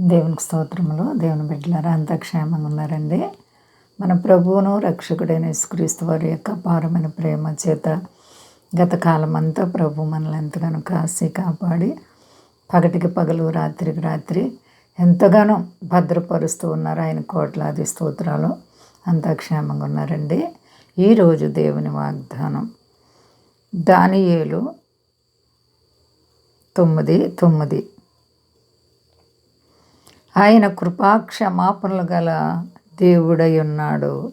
దేవునికి స్తోత్రములు. దేవుని బిడ్డలారా అంతా క్షేమంగా ఉన్నారండి. మన ప్రభువును రక్షకుడైన యేసుక్రీస్తు వారి యొక్క అపారమైన ప్రేమ చేత గత కాలం అంతా ప్రభు మనల్ని ఎంతగానో కాసి కాపాడి పగటికి పగలు రాత్రికి రాత్రి ఎంతగానో భద్రపరుస్తూ ఉన్నారు. ఆయన కోట్లాది స్తోత్రాలు. అంతా క్షేమంగా ఉన్నారండి. ఈరోజు దేవుని వాగ్దానం. దానియేలు తొమ్మిది తొమ్మిది. ఆయన కృపాక్షమాపణలు గల దేవుడై ఉన్నాడు.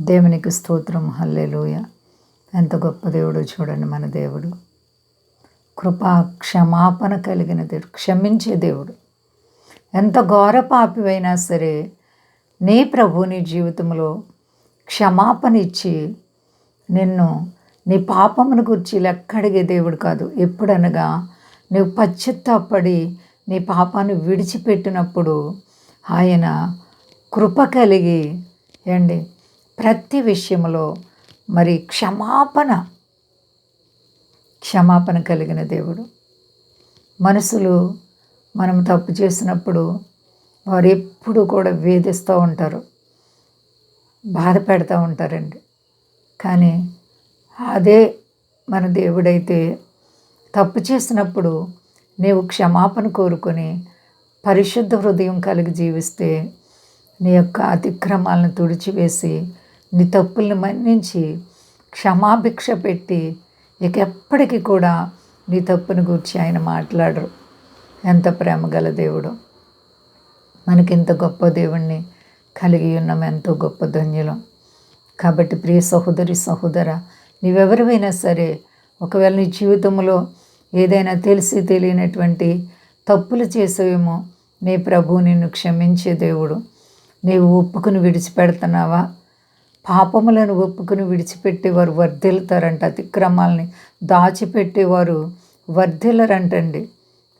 దేవునికి స్తోత్రం. హల్లెలూయ. ఎంత గొప్ప దేవుడు చూడండి మన దేవుడు. కృపా క్షమాపణ కలిగిన దేవుడు క్షమించే దేవుడు. ఎంత ఘోర పాపివైనా సరే నీ ప్రభు నీ జీవితంలో క్షమాపణ ఇచ్చి నిన్ను నీ పాపమును గురించి లెక్కడిగే దేవుడు కాదు. ఎప్పుడనగా నువ్వు పశ్చిత్తాపడి నీ పాపాన్ని విడిచిపెట్టినప్పుడు ఆయన కృప కలిగి ఏండి ప్రతి విషయంలో మరి క్షమాపణ క్షమాపణ కలిగిన దేవుడు. మనసులు మనం తప్పు చేసినప్పుడు వారు ఎప్పుడు కూడా వేధిస్తూ ఉంటారు బాధ పెడతా ఉంటారండి. కానీ అదే మన దేవుడైతే తప్పు చేసినప్పుడు నీవు క్షమాపణ కోరుకొని పరిశుద్ధ హృదయం కలిగి జీవిస్తే నీ యొక్క అతిక్రమాలను తుడిచివేసి నీ తప్పుల్ని మన్నించి క్షమాభిక్ష పెట్టి ఇక ఎప్పటికీ కూడా నీ తప్పుని గురించి ఆయన మాట్లాడరు. ఎంత ప్రేమ గల దేవుడు. మనకింత గొప్ప దేవుణ్ణి కలిగి ఉన్నాం. ఎంతో గొప్ప ధన్యులం. కాబట్టి ప్రియ సహోదరి సహోదర నీవెవరివైనా సరే ఒకవేళ నీ జీవితంలో ఏదైనా తెలిసి తెలియనటువంటి తప్పులు చేసేవేమో. నీ ప్రభు నిన్ను క్షమించే దేవుడు. నీవు ఒప్పుకుని విడిచిపెడుతున్నావా? పాపములను ఒప్పుకుని విడిచిపెట్టేవారు వర్ధిల్తారంట అతిక్రమాలని దాచిపెట్టేవారు వర్ధిల్లరంటండి.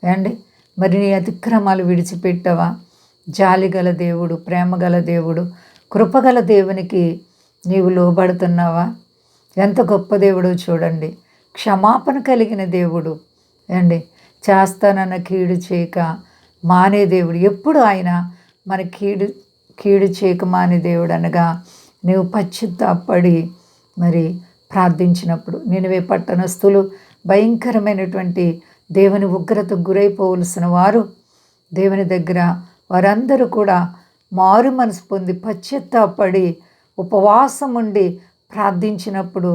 ఏండి మరి నీ అతిక్రమాలు విడిచిపెట్టావా? జాలిగల దేవుడు ప్రేమగల దేవుడు కృపగల దేవునికి నీవు లోబడుతున్నావా? ఎంత గొప్ప దేవుడో చూడండి. క్షమాపణ కలిగిన దేవుడు. అండి చేస్తానన్న కీడు చేయక మానే దేవుడు. ఎప్పుడు ఆయన మన కీడు కీడు చేయక మానే దేవుడు అనగా నీవు పశ్చిత్తాపడి మరి ప్రార్థించినప్పుడు. నినవే పట్టణస్థులు భయంకరమైనటువంటి దేవుని ఉగ్రత గురైపోవలసిన వారు దేవుని దగ్గర వారందరూ కూడా మారు మనసు పొంది పశ్చిత్తాపడి ఉపవాసం ఉండి ప్రార్థించినప్పుడు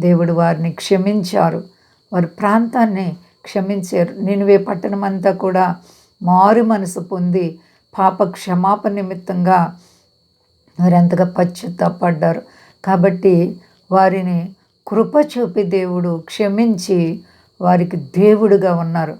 దేవుడు వారిని క్షమించారు. వారి ప్రాంతాన్ని క్షమించారు. నినువే పట్టణం అంతా కూడా మారు మనసు పొంది పాప క్షమాపణ నిమిత్తంగా వారెంతగా పశ్చాత్తాపడ్డారు. కాబట్టి వారిని కృప చూపి దేవుడు క్షమించి వారికి దేవుడుగా ఉన్నారు.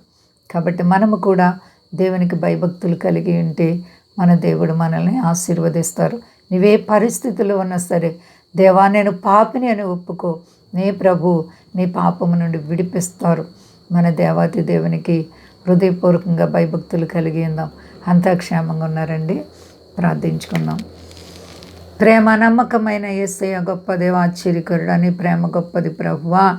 కాబట్టి మనము కూడా దేవునికి భయభక్తులు కలిగి ఉంటే మన దేవుడు మనల్ని ఆశీర్వదిస్తారు. నీవే పరిస్థితుల్లో ఉన్నా సరే దేవా నేను పాపిని అని ఒప్పుకో నీ ప్రభు నీ పాపము నుండి విడిపిస్తారు. మన దేవాతి దేవునికి హృదయపూర్వకంగా భయభక్తులు కలిగి ఉందాం. అంతా క్షేమంగా ఉన్నారండి. ప్రార్థించుకుందాం. ప్రేమ నమ్మకమైన ఏసయ్య గొప్ప దేవ ఆశ్చర్యకరుడు అని ప్రేమ గొప్పది ప్రభువా.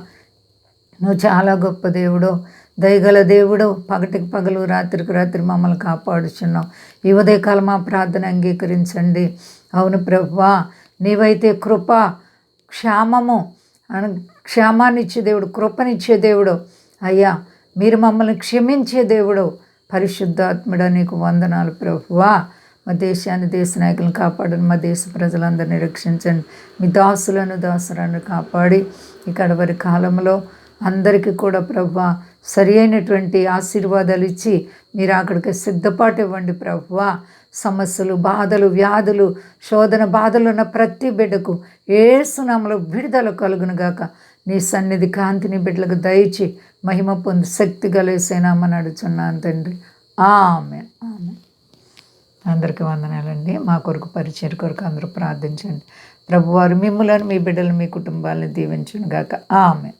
నువ్వు చాలా గొప్ప దేవుడు దయగల దేవుడు. పగటికి పగలు రాత్రికి రాత్రి మమ్మల్ని కాపాడుచున్నావు. ఈ ఉదయకాలం మా ప్రార్థన అంగీకరించండి. అవును ప్రభువా నీవైతే కృప క్షామము క్షేమాన్నిచ్చే దేవుడు కృపనిచ్చే దేవుడు. అయ్యా మీరు మమ్మల్ని క్షమించే దేవుడు పరిశుద్ధాత్ముడ నీకు వందనాలు ప్రభువా. మా దేశాన్ని దేశ నాయకులను కాపాడని మా దేశ ప్రజలందరినీ రక్షించండి. మీ దాసులను దాసులను కాపాడి ఇక్కడ వారి కాలంలో అందరికీ కూడా ప్రభా సరి అయినటువంటి ఆశీర్వాదాలు ఇచ్చి మీరు అక్కడికి సిద్ధపాటు ఇవ్వండి ప్రభువ. సమస్యలు బాధలు వ్యాధులు శోధన బాధలు ఉన్న ప్రతి బిడ్డకు ఏ సునామలో విడుదల కలుగునుగాక నీ సన్నిధి కాంతిని బిడ్డలకు దయచి మహిమ పొంది శక్తి గలేసేనామని అడుచున్నాను తండ్రి. ఆమె ఆమె అందరికీ వందనాలండి. మా కొరకు పరిచయం కొరకు అందరూ ప్రార్థించండి. ప్రభువారు మిమ్మలను మీ బిడ్డలు మీ కుటుంబాలను దీవించును గాక. ఆమె